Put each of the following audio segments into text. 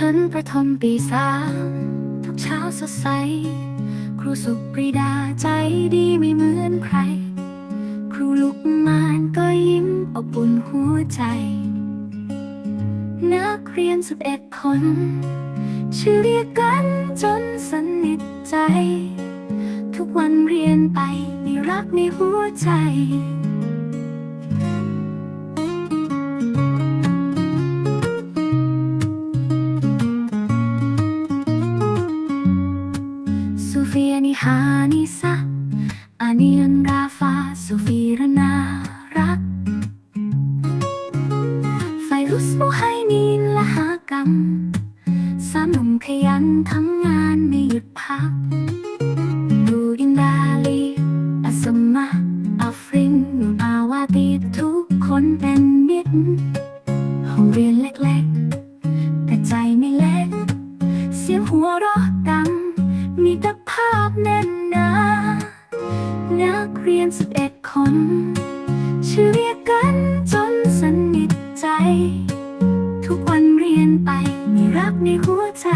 ฉันประทมปีสามทุกเช้าสดใส ครูสุปรีดาใจดีไม่เหมือนใคร ครูลูกมานก็ยิ้มอบอุ่นหัวใจ นักเรียนสิบเอ็ดคน ชื่อเรียกกันจนสนิทใจ ทุกวันเรียนไปมีรักในหัวใจ ซูเฟียนิฮานิซะอาเนียนราฟาซูฟีรนารักไฟรุสมุไฮนีนละหากรรมสามหนุ่มขยันทำงานไม่หยุดพัก ดูดินดาลีอัสมาอัฟรินนุอาวาตีทุกคนเป็นมิตรห้องเรียนเล็กๆ แต่ใจไม่เล็ก เสียงหัวเราะ มีตรภาพแน่นหนานักเรียนสิบเอ็ดคนชื่อเรียกกันจนสนิทใจ ทุกวันเรียนไปมีรักในหัวใจ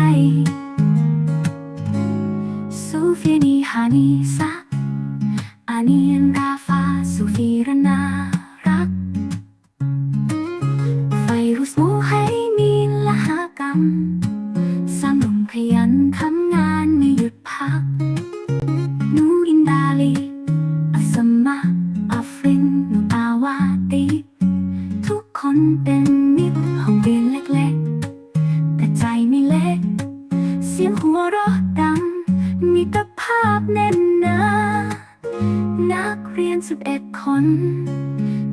ซูเฟีนีฮานีซะอานีนราฟาซูฟีรนารักไฟรุสมูให้มีละหากรรม มีตรภาพแน่นหนานักเรียนสิบเอ็ดคน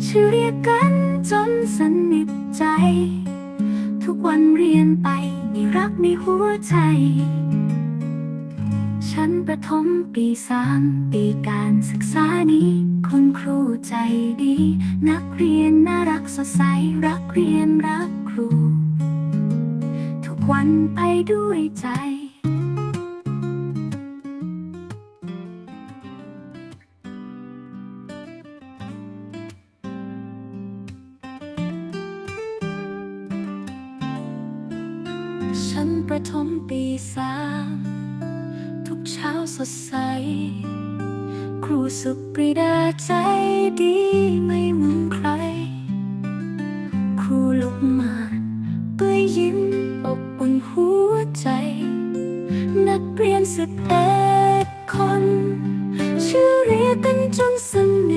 ชื่อเรียกกันจนสนิทใจ ทุกวันเรียนไปมีรักในหัวใจ ฉันประถมปีสามปีการศึกษานี้ คุณครูใจดี นักเรียนน่ารักสดใส รักเรียนรักครู ทุกวันไปด้วยใจ ฉันประถมปีสามทุกเช้าสดใส ครูสุปรีดาใจดีไม่เหมือนใคร ครูลูกมาเปื้ยยิ้มอบอุ่นหัวใจ นักเรียนสิบเอ็ดคน ชื่อเรียกกันจนสนิท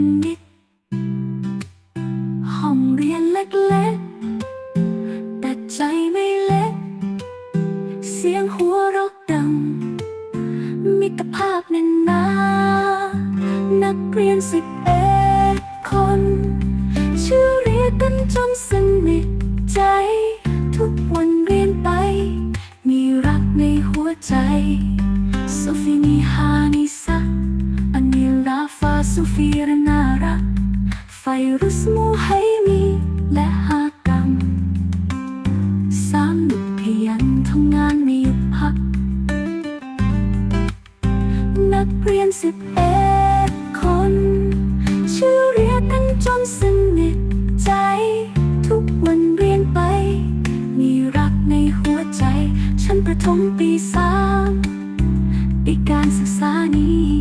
สิบเอ็ดคน ชื่อเรียกกันจนสนิทใจ ทุกวันเรียนไป มีรักในหัวใจโซฟินีฮานิซะอันนิลาฟาซูฟีรนารักไฟรุสมูไฮมีและฮากรรมสามหนุ่มขยันทำงานไม่หยุดพัก นักเรียนสิบเอ็ ฉันประถมปีสามปีการศึกษานี้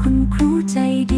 คุณครูใจดี